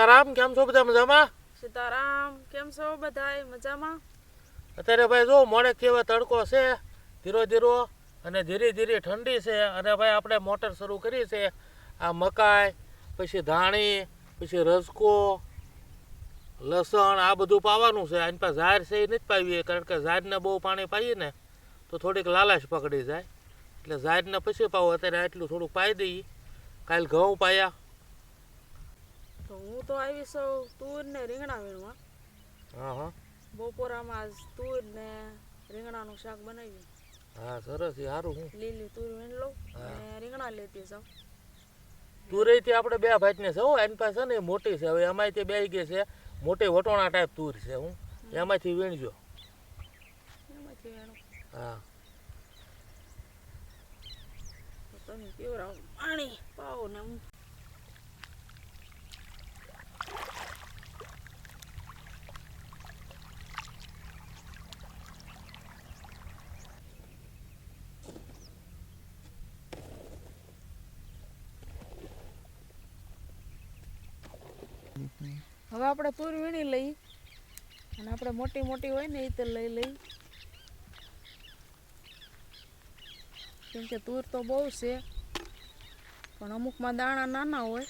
સીતારામ કેમ છો બધા મજામાં? સીતારામ કેમ છો બધા મજામાં? અત્યારે ભાઈ જો મોડે કેવા તડકો છે ધીરો ધીરો અને ધીરે ધીરે ઠંડી છે અને ભાઈ આપણે મોટર શરૂ કરી છે. આ મકાઈ પછી ધાણી પછી રસકો લસણ આ બધું પાવાનું છે. આની પાસે ઝાર છે એ નથી પાવીએ કારણ કે ઝાડને બહુ પાણી પાઈએ ને તો થોડીક લાલાશ પકડી જાય. એટલે ઝાડને પછી પાવો. અત્યારે આટલું થોડુંક પાઈ દઈએ. કાલ ઘઉં પાયા. તો હું તો આવી સૌ તુર ને રીંગણા વીણવા હા હા. બપોરામાં આજ તુર ને રીંગણાનું શાક બનાવ્યું. હા સરસ એ સારું હું. લીલી તુર વીણ લઉં અને રીંગણા લેતી જાઉં. તુરેથી આપણે બે ભાઈને છે હો. એની પાસે ને મોટી છે. હવે એમાંથી બે ગઈ છે મોટી વટોણા ટાઈપ તુર છે હું. એમાંથી વીણજો. એમાંથી વીણું. હા. તો તમે પીવરાવો પાણી પાવો ને હું. હવે આપણે તુર વીણી લઈ અને આપણે મોટી મોટી હોય ને એ તો લઈ લઈ. કેમ કે તુર તો બહુ છે, પણ અમુકમાં દાણા નાના હોય.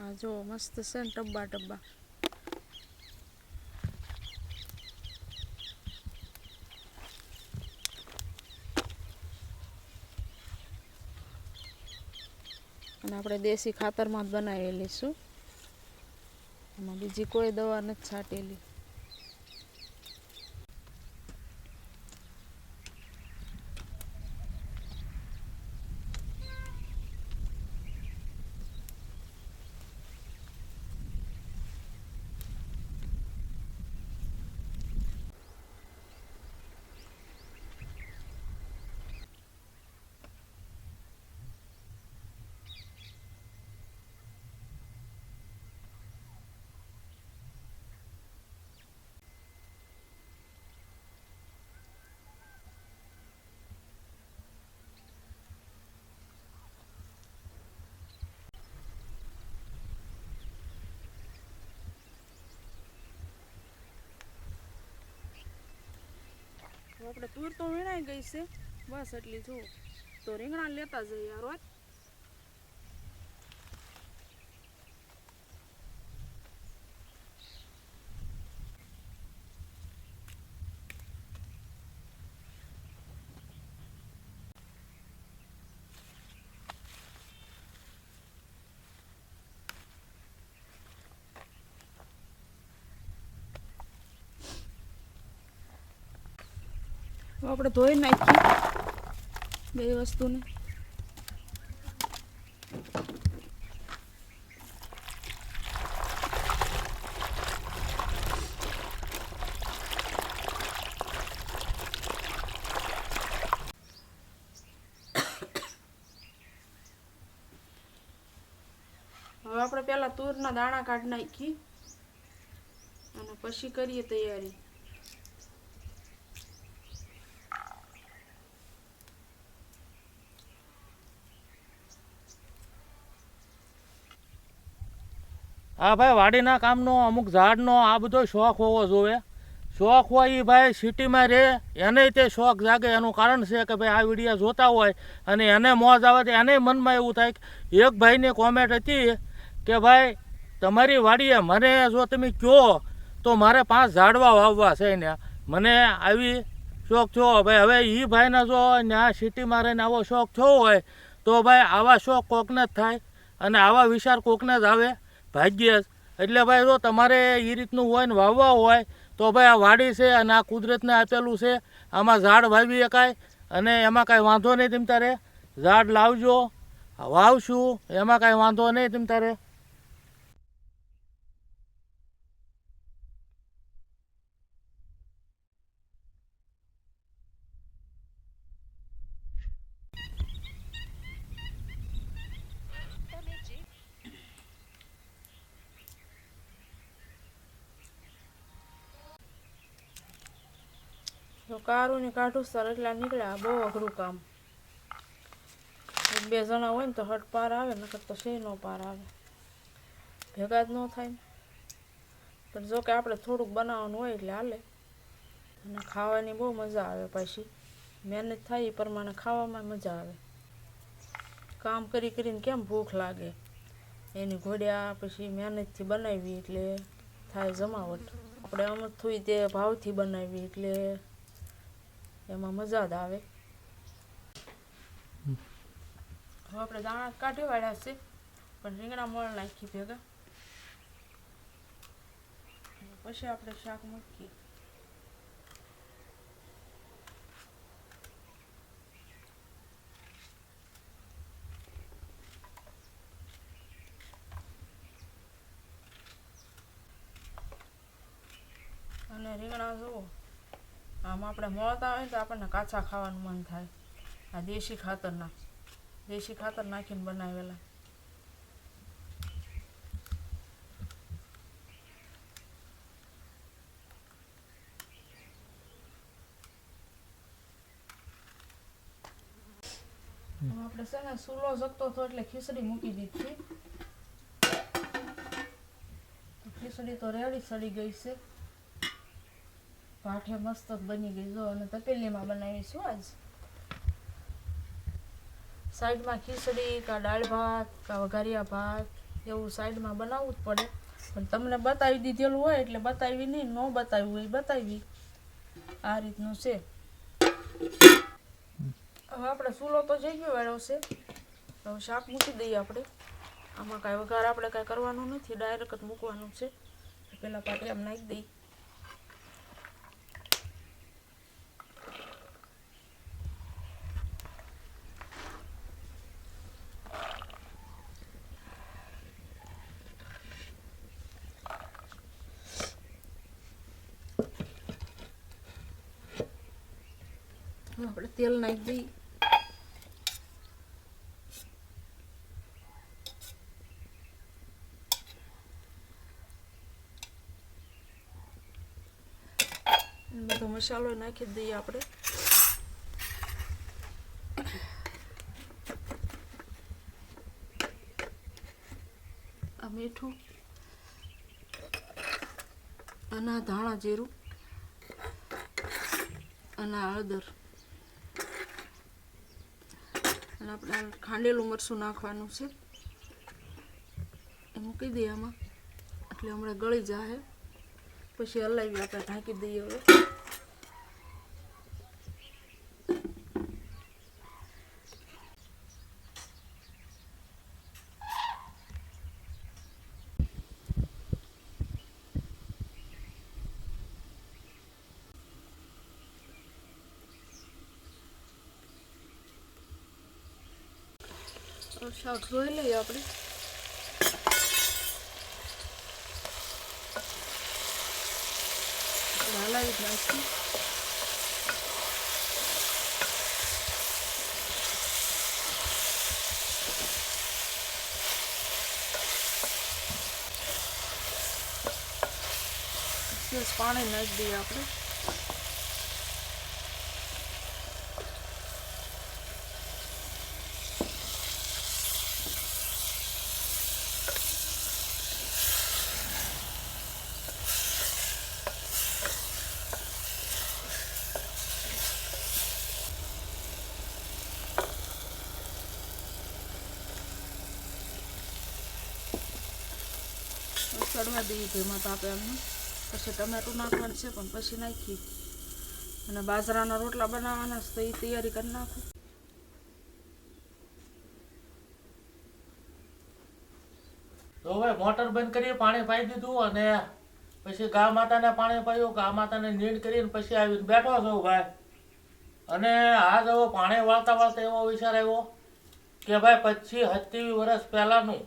આ જો મસ્ત છે ને ટબ્બા ટબ્બા. અને આપણે દેશી ખાતરમાં જ બનાવી લઈશું એમાં બીજી કોઈ દવા નથી છાંટેલી. આપણે તુર તો વીણાઈ ગઈ છે. બસ એટલી જુઓ તો રીંગણા લેતા જઈએ યાર આપણે ધોઈ નાખીએ બે વસ્તુને. હવે આપણે પહેલા તૂરના દાણા કાઢી નાખી અને પછી કરીએ તૈયારી. હા ભાઈ વાડીના કામનો, અમુક ઝાડનો, આ બધો શોખ હોવો જોઈએ. શોખ હોય એ ભાઈ સિટીમાં રહે એને તે શોખ જાગે. એનું કારણ છે કે ભાઈ આ વિડીયા જોતા હોય અને એને મોજ આવે તો એને મનમાં એવું થાય એક ભાઈની કોમેન્ટ હતી કે ભાઈ, તમારી વાડીએ મને જો તમે કહો તો મારે પાંચ ઝાડવા વાવવા છે ને. મને આવી શોખ થયો. ભાઈ, હવે એ ભાઈને જો ત્યાં સિટીમાં રહીને આવો શોખ થયો હોય, તો ભાઈ આવા શોખ કોકને જ થાય અને આવા વિચાર કોકને જ આવે. ભાગ્ય એટલે ભાઈ જો તમારે એ રીતનું હોય ને વાવવા હોય, તો ભાઈ આ વાડી છે અને આ કુદરતને આપેલું છે. આમાં ઝાડ વાવી શકાય અને એમાં કાંઈ વાંધો નહીં તેમ તારે. ઝાડ લાવજો, વાવશું, એમાં કાંઈ વાંધો નહીં તેમ તારે તો કારું ને કાઢું સર એટલા નીકળ્યા બહુ અઘરું કામ. બે જણા હોય ને તો હટ પાર આવે, નકર તો શે નો પાર આવે. ભેગા જ ન થાય ને. પણ જો કે આપણે થોડુંક બનાવવાનું હોય એટલે હાલે. અને ખાવાની બહુ મજા આવે પાછી. મહેનત થાય એ પ્રમાણે ખાવામાં મજા આવે. કામ કરી કરીને કેમ ભૂખ લાગે? એની ઘોડિયા પછી મહેનતથી બનાવી એટલે થાય જમાવટ. આપણે અમુક થોડી તે ભાવથી બનાવી એટલે એમાં મજા જ આવે. હવે આપણે દાણા કાઢી વાળ્યા છે પણ રીંગણા મળ નાખી ભેગા. પછી આપણે શાક મૂકીએ. અને રીંગણા જુઓ. આમ આપણે મળતા હોય ને તો આપણને કાચા ખાવાનું મન થાય. આ દેશી ખાતરના દેશી ખાતર નાખીને બનાવેલા. આપણે છે ને સૂલો જગતો હતો એટલે ખીચડી મૂકી દીધી. ખીચડી તો રેડી સડી ગઈ છે. પાઠે મસ્ત બની ગઈ. જો, અને તપેલીમાં બનાવીશું આજ. સાઈડમાં ખીચડી કા દાળ ભાત કા વઘારિયા ભાત, એવું સાઈડમાં બનાવવું જ પડે. પણ તમને બતાવી દીધેલું હોય એટલે બતાવી નહીં, ન બતાવ્યું હોય બતાવી. આ રીતનું છે. હવે આપણે ચૂલો તો જઈ ગયો વાળો છે. હવે શાક મૂકી દઈએ આપણે. આમાં કાંઈ વઘાર આપણે કાંઈ કરવાનું નથી, ડાયરેક્ટ મૂકવાનું છે. પહેલાં એમ નાખી દઈએ. તેલ નાખી અને બધો મસાલો નાખી દઈએ આપણે આ મીઠું. અને ધાણા જીરું. અને હળદર. અને આપણે ખાંડેલું મરચું નાખવાનું છે. એ મૂકી દઈએ આમાં. એટલે હમણાં ગળી જાહે. પછી હલાવી આપણે ઢાંકી દઈએ હવે. હવે શાક ધોઈ લઈએ આપણે. આપણે હલાવી નાખીએ પાણી નાખી દઈએ આપણે. દઈએ ધીમા તાપે એમને. પછી ટમેટું નાખવાનું છે, પણ પછી નાખી અને બાજરાના રોટલા બનાવવાના છે, તો એ તૈયારી કરી નાખું. તો હવે મોટર બંધ કરી પાણી પાઈ દીધું અને પછી ગા માતાને પાણી પાયું. ગા માતાને નીંદ કરીને પછી આવીને બેઠો છું ભાઈ. અને આ જવો પાણી વાળતા વાળતા એવો વિચાર આવ્યો કે ભાઈ પચીસ સત્યાવીસ વર્ષ પહેલાનું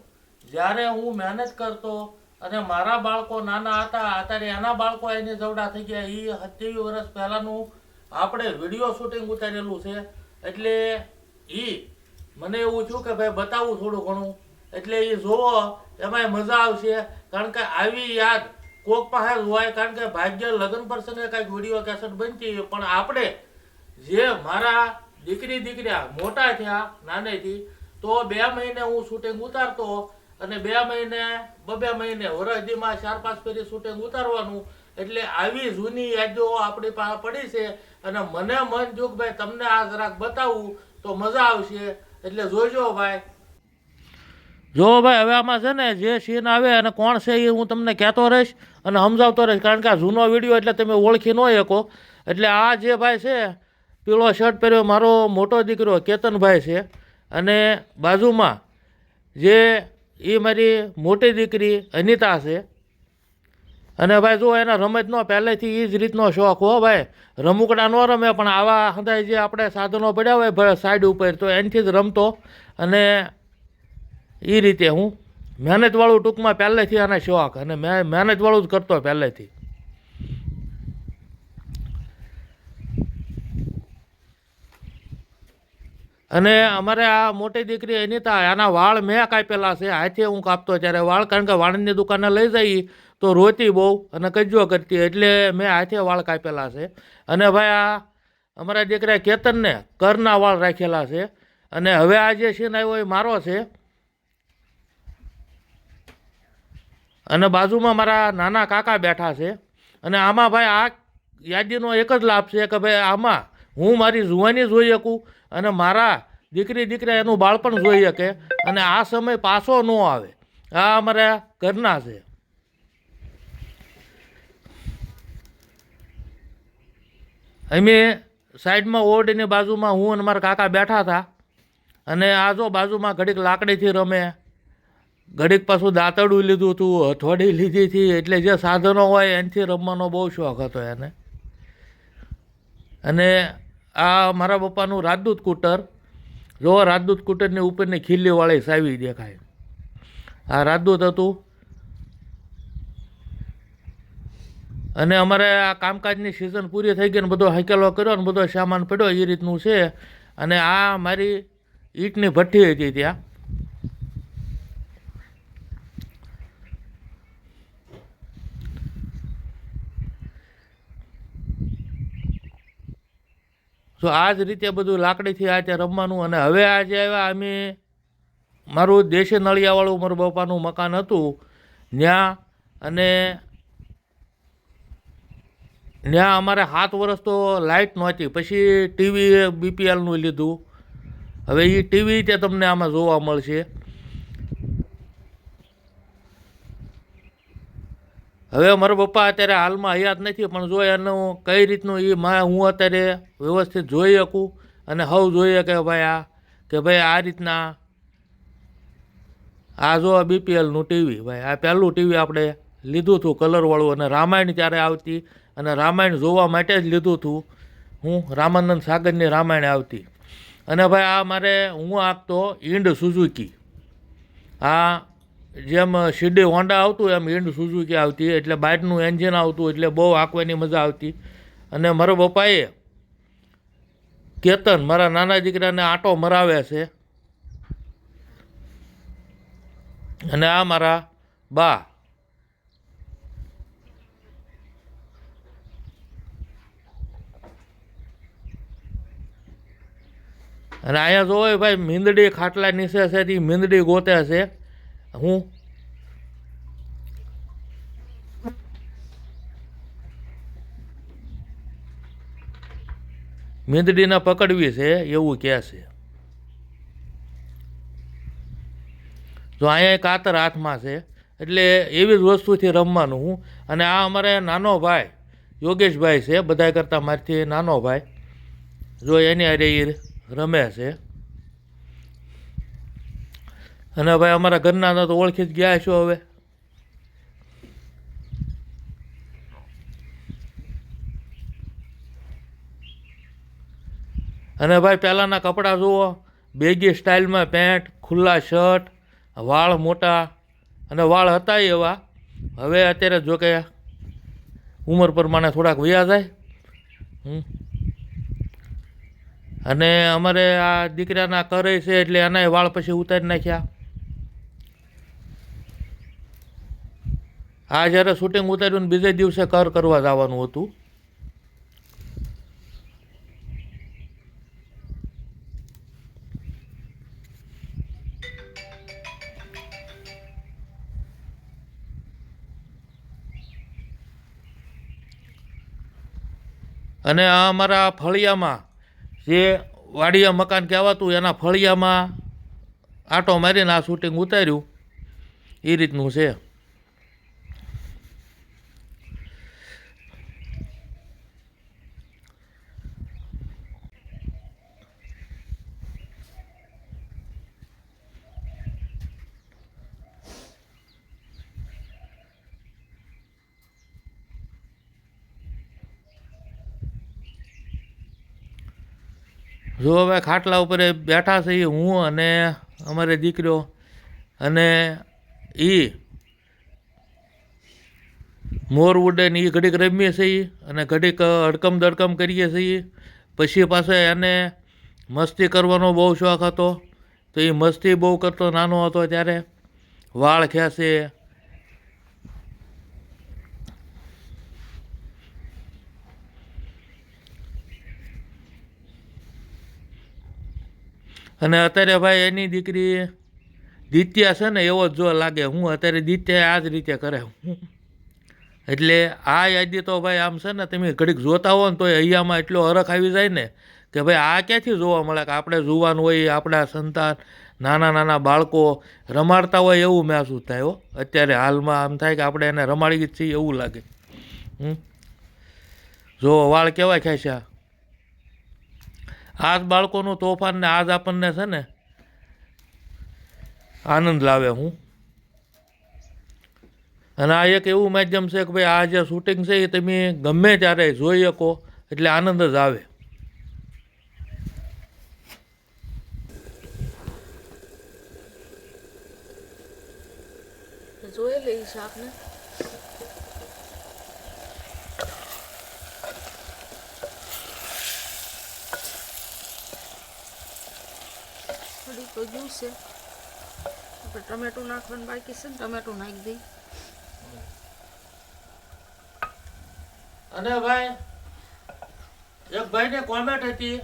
જ્યારે હું મહેનત કરતો અને મારા બાળકો નાના હતા, અત્યારે એના બાળકો એને જવડા થઈ ગયા. એ સત્યાવીસ વર્ષ પહેલાંનું આપણે વીડિયો શૂટિંગ ઉતારેલું છે. એટલે એ મને એવું થયું કે ભાઈ બતાવું થોડું ઘણું. એટલે એ જોવો એમાં મજા આવશે. કારણ કે આવી યાદ કોક પાસે હોય, કારણ કે ભાગ્ય લગ્ન પ્રસંગે કાંઈક વીડિયો કેસેટ બનતી પણ આપણે જે મારા દીકરી દીકરા મોટા થયા, નાનેથી, તો બે મહિને હું શૂટિંગ ઉતારતો અને બે મહિને, બબે મહિને વરસદીમાં ચાર પાંચ ફેરી શૂટિંગ ઉતારવાનું. એટલે આવી જૂની યાદો આપણી પાસે પડી છે. અને મને મન જો ભાઈ તમને આ જરાક બતાવું, તો મજા આવશે. એટલે જોજો ભાઈ. જો ભાઈ, હવે આમાં છે ને જે સીન આવે અને કોણ છે એ હું તમને કહેતો રહીશ અને સમજાવતો રહીશ. કારણ કે આ જૂનો વીડિયો એટલે તમે ઓળખી ન શકો. એટલે આ જે ભાઈ છે, પીળો શર્ટ પહેર્યો, મારો મોટો દીકરો કેતનભાઈ છે. અને બાજુમાં જે એ મારી મોટી દીકરી અનિતા છે. અને ભાઈ જો એના રમતનો પહેલેથી એ જ રીતનો શોખ હો ભાઈ. રમુકડા ન રમે પણ આવા હંધાય જે આપણે સાધનો પડ્યા હોય સાઈડ ઉપર તો એનાથી જ રમતો. અને એ રીતે હું મહેનતવાળું ટૂંકમાં પહેલેથી આને શોખ અને મેં મહેનતવાળું જ કરતો પહેલેથી. અને અમારે આ મોટી દીકરી અનિતા આના વાળ મેં કાપેલા છે. હાથે હું કાપતો ત્યારે વાળ, કારણ કે વાળની દુકાને લઈ જઈ તો રોતી બહુ અને કજ્જો કરતી એટલે મેં હાથે વાળ કાપેલા છે. અને ભાઈ આ અમારા દીકરા કેતનને કરના વાળ રાખેલા છે. અને હવે આ જે સીન આવ્યો એ મારો છે. અને બાજુમાં મારા નાના કાકા બેઠા છે. અને આમાં ભાઈ આ યાદીનો એક જ લાભ છે કે ભાઈ આમાં હું મારી જુવાની જોઈ શકું અને મારા દીકરી દીકરા એનું બાળપણ જોઈ શકે અને આ સમય પાછો ન આવે. આ અમારા ઘરના છે. અમે સાઈડમાં ઓરડીની બાજુમાં હું અને મારા કાકા બેઠા હતા. અને આ જો બાજુમાં ઘડીક લાકડીથી રમે. ઘડીક પાછું દાંતડું લીધું હતું, હથોડી લીધી હતી, એટલે જે સાધનો હોય એનાથી રમવાનો બહુ શોખ હતો એને. અને આ મારા પપ્પાનું રાજદૂત કૂટર. જો રાજદૂત કૂટરની ઉપરની ખીલ્લીવાળી સાવી દેખાય. આ રાજદૂત હતું. અને અમારે આ કામકાજની સિઝન પૂરી થઈ ગઈ ને બધો હકેલો કર્યો ને બધો સામાન પડ્યો એ રીતનું છે. અને આ મારી ઈંટની ભઠ્ઠી હતી ત્યાં. તો આ જ રીતે બધું લાકડીથી આ ત્યાં રમવાનું અને હવે આજે આવ્યા, અમે મારું દેશી નળિયાવાળું, મારું બાપાનું મકાન હતું ત્યાં અને ત્યાં અમારે સાત વર્ષ તો લાઇટ નહોતી, પછી ટીવી, બીપીએલનું લીધું. હવે એ ટીવી તે તમને આમાં જોવા મળશે. હવે મારા પપ્પા અત્યારે હાલમાં હયાત નથી, પણ જો એનું કઈ રીતનું એ માં હું અત્યારે વ્યવસ્થિત જોઈ શકું અને હવ જોઈએ કે ભાઈ આ, કે ભાઈ આ રીતના આ જો બીપીએલનું ટીવી, ભાઈ આ પહેલું ટીવી આપણે લીધું હતું કલરવાળું અને રામાયણ ત્યારે આવતી અને રામાયણ જોવા માટે જ લીધું હતું. હું રામાનંદ સાગરની રામાયણ આવતી. અને ભાઈ આ મારે હું આપતો ઈંડ સુઝુકી. આ જેમ સીડી હોન્ડા આવતું એમ હિન્ડ સુઝુકી આવતી, એટલે બાઇકનું એન્જિન આવતું એટલે બહુ આંકવાની મજા આવતી. અને મારા પપ્પાએ કેતન, મારા નાના દીકરાને આટો મરાવે છે. અને આ મારા બા. અને અહીંયા જોવો ભાઈ, મીંદડી ખાટલા નીચે છે તે મીંદડી ગોતે છે. હું? મીંદડીને પકડવી છે, એવું કહે છે. જો અહીંયા કાતર હાથમાં છે, એટલે એવી જ વસ્તુથી રમવાનું હું. અને આ અમારે નાનો ભાઈ, યોગેશભાઈ છે બધા કરતાં મારથી નાનો ભાઈ. જો એની અરે રમે છે. અને ભાઈ અમારા ઘરના તો ઓળખી જ ગયા છો હવે. અને ભાઈ પહેલાંના કપડાં જુઓ, બેગી સ્ટાઇલમાં પેન્ટ, ખુલ્લા શર્ટ, વાળ મોટા અને વાળ હતા એવા. હવે અત્યારે જો કે ઉંમર પ્રમાણે થોડાક વયા જાય. અને અમારે આ દીકરાના કરે છે એટલે એનાય વાળ પછી ઉતારી નાખ્યા. આ જ્યારે શૂટિંગ ઉતાર્યું ને બીજે દિવસે કર કરવા જવાનું હતું. અને અમારા ફળિયામાં જે વાડિયા મકાન કહેવાતું એના ફળિયામાં આટો મારીને આ શૂટિંગ ઉતાર્યું. એ રીતનું છે. જો હવે ખાટલા ઉપર બેઠા છે હું અને અમારે દીકરો અને એ મોર ઉડે ને એ ઘડીક રમીએ છીએ અને ઘડીક હડકમ દડકમ કરીએ છીએ. પછી પાસે એને મસ્તી કરવાનો બહુ શોખ હતો. તો એ મસ્તી બહુ કરતો, નાનો હતો ત્યારે વાળ ખેંચે અને અત્યારે ભાઈ એની દીકરી દિત્યા છે ને, એવો જ જો લાગે. હું અત્યારે દિત્યા આ જ રીતે કરે હું. એટલે આ યાદી તો ભાઈ આમ છે ને, તમે ઘડીક જોતા હો ને, તો અહીંયામાં એટલો અરખ આવી જાય ને, કે ભાઈ આ ક્યાંથી જોવા મળે કે આપણે જોવાનું હોય, આપણા સંતાન, નાના નાના બાળકો રમાડતા હોય એવું મહેસૂસ થાય, હો. અત્યારે હાલમાં આમ થાય કે આપણે એને રમાડી છીએ એવું લાગે. હમ? જો વાળ કેવા આજ બાળકોનું તોફાન ને આજ આપણને છે ને આનંદ લાવે હું. અને આ એક એવું માધ્યમ છે કે ભાઈ આ જે શૂટિંગ છે એ તમે ગમે ત્યારે જોઈ શકો, એટલે આનંદ જ આવે. જોઈ લઈ શાકને. થોડી તો જ્યુસ આપણે ટમેટું નાખવાનું બાકી છે ને ટમેટું નાખી દઈ અને ભાઈ, એક ભાઈને કોમેન્ટ હતી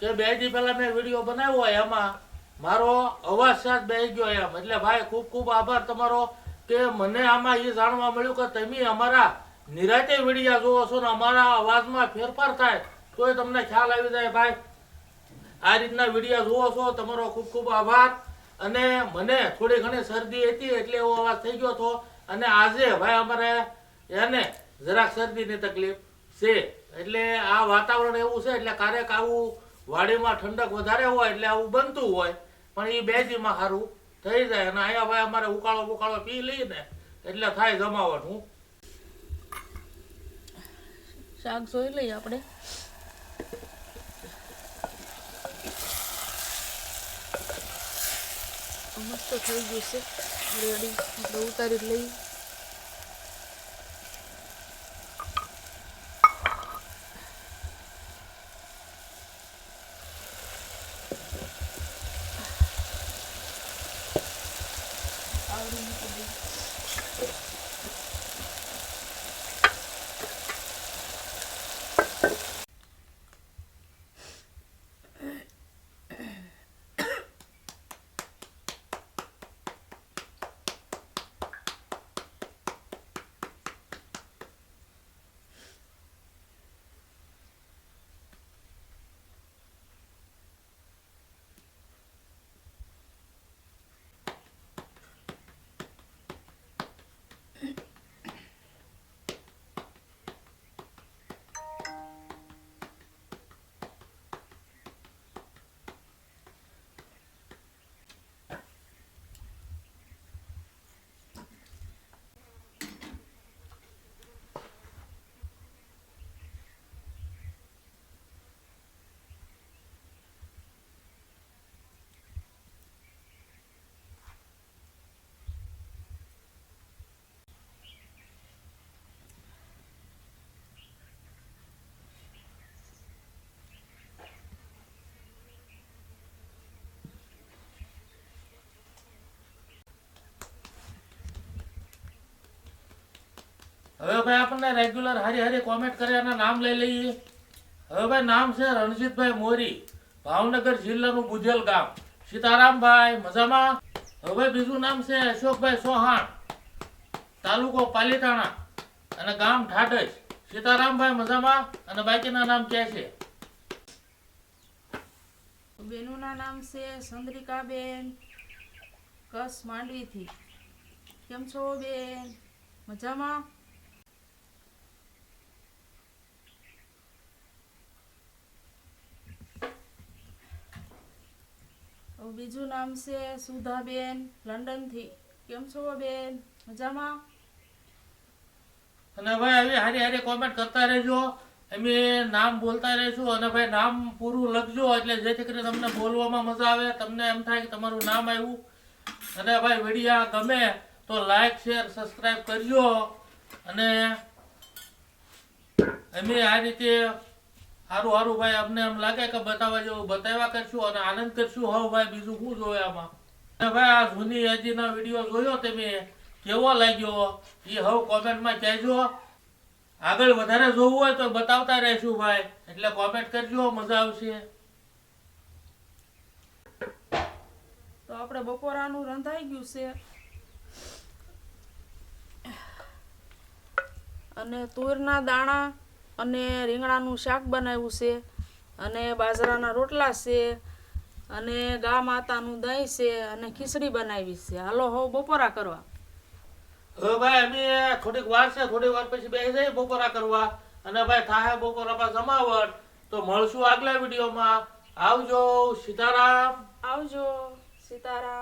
કે બે દી પહેલા મેં વીડિયો બનાવ્યો એમાં. મારો અવાજ સાથ બેસી ગયો એમ. એટલે ભાઈ, ખૂબ ખૂબ આભાર તમારો કે મને આમાં એ જાણવા મળ્યું કે તમે અમારા નિરાતે વિડીયા જોવો છો ને અમારા અવાજમાં ફેરફાર થાય, તોય તમને ખ્યાલ આવી જાય ભાઈ. આ રીતના વીડિયો જોવો છો. તમારો ખૂબ ખૂબ આભાર. અને મને થોડી ઘણી શરદી હતી એટલે એવો અવાજ થઈ ગયો હતો. અને આજે ભાઈ અમારે એને જરાક શરદીની તકલીફ છે. એટલે આ વાતાવરણ એવું છે, એટલે ક્યારેક આવું વાડીમાં ઠંડક વધારે હોય એટલે આવું બનતું હોય, પણ એ બેજીમાં સારું થઈ જાય. અને અહીંયા ભાઈ અમારે ઉકાળો બુકાળો પી લઈને એટલે થાય જમાવટ હું. શાક જોઈ લઈએ આપણે. મસ્ત થઈ ગયું છે. રેડી આપણે ઉતારી જ લઈએ આવડી મૂકી દઈએ. હવે ભાઈ આપણને રેગ્યુલર હારી હારી કોમેન્ટ કર્યાના નામ લઈ લઈએ. હવે ભાઈ નામ છે રણજીતભાઈ મોરી, ભાવનગર જિલ્લાનું બુજેલ ગામ. સીતારામભાઈ, મજામાં? હવે બીજું નામ છે અશોકભાઈ સોહાણ તાલુકો પાલીતાણા અને ગામ ઠાટજ સીતારામભાઈ, મજામાં? અને બાકીના નામ ક્યાં છે? બેનુના નામ છે ચંદ્રિકાબેન કસ માંડવીથી. કેમ છો બેન? મજામાં? બીજું નામ છે સુધાબેન, લંડનથી. કેમ છો બેન? મજામાં? અને ભાઈ આવી હારી હારી કોમેન્ટ કરતા રહેજો. અમે નામ બોલતા રહીશું અને ભાઈ, નામ પૂરું લખજો. એટલે જેથી કરીને તમને બોલવામાં મજા આવે. તમને એમ થાય કે તમારું નામ આવ્યું. અને ભાઈ, વિડીયા ગમે તો લાઈક શેર સબસ્ક્રાઈબ કરજો. અને અમે આ રીતે સારું સારું ભાઈ, અમને એમ લાગે કે બતાવવા જેવું બતાવ્યા કરશું અને આનંદ કરશું. હવે ભાઈ, બીજું શું જોવે આમાં? ભાઈ, આ જૂની યાદીનો વીડિયો જોયો તમે કેવો લાગ્યો? એ હવે કોમેન્ટમાં કહેજો. આગળ વધારે જોવું હોય તો બતાવતા રહેશું ભાઈ. એટલે કોમેન્ટ કરજો, મજા આવશે. તો આપણે બપોરાનું રંધાઈ ગયું છે. અને તુરના દાણા અને રીંગણાનું શાક બનાવ્યું છે અને બાજરાના રોટલા છે અને ગા માતાનું દહીં છે અને ખીચડી બનાવી છે. હાલો હો બપોરા કરવા. હવે ભાઈ અમે થોડીક વાર છે થોડીક વાર પછી બેસી જઈએ બપોરા કરવા. અને ભાઈ થાય બપોરામાં જમાવટ તો મળશું આગલા વિડીયોમાં. આવજો સીતારામ. આવજો સીતારામ.